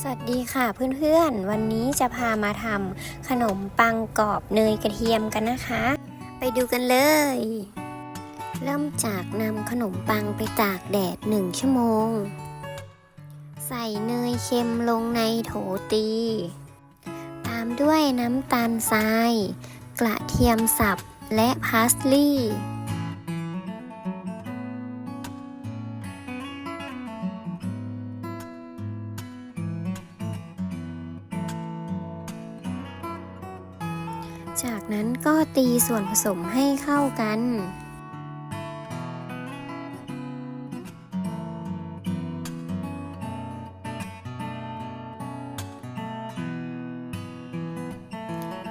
สวัสดีค่ะเพื่อนๆ วันนี้จะพามาทำขนมปังกรอบเนยกระเทียมกันนะคะ ไปดูกันเลย เริ่มจากนำขนมปังไปตากแดด 1 ชั่วโมง ใส่เนยเค็มลงในโถตี ตามด้วยน้ำตาลทราย กระเทียมสับและพาสลีย์ จากนั้นก็ตีส่วนผสมให้เข้ากัน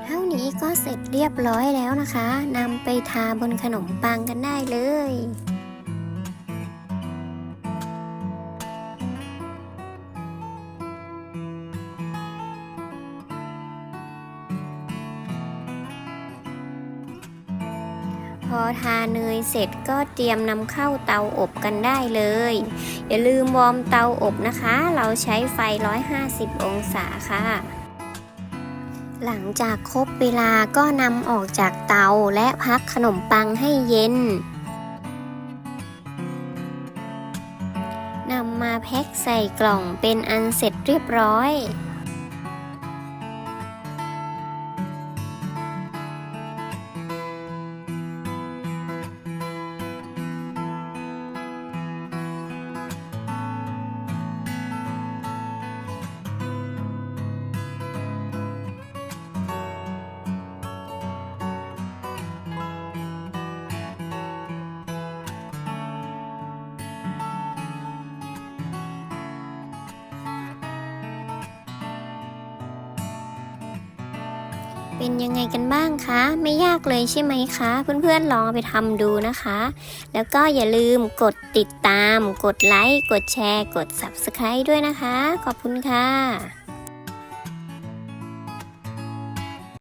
เท่านี้ก็เสร็จเรียบร้อยแล้วนะคะนำไปทาบนขนมปังกันได้เลย อทาเนยเสร็จก็เตรียมนำเข้าเตาอบกันได้เลย อย่าลืมวอร์มเตาอบนะคะ เราใช้ไฟ 150 องศาค่ะหลังจากครบเวลาก็นำออกจากเตาและพักขนมปังให้เย็น นำมาแพ็คใส่กล่องเป็นอันเสร็จเรียบร้อย เป็นยังไงกันบ้างคะ ไม่ยากเลยใช่ไหมคะ เพื่อนๆลองไปทำดูนะคะ แล้วก็อย่าลืมกดติดตาม กดไลค์ กดแชร์ กด Subscribe ด้วยนะคะ ขอบคุณค่ะ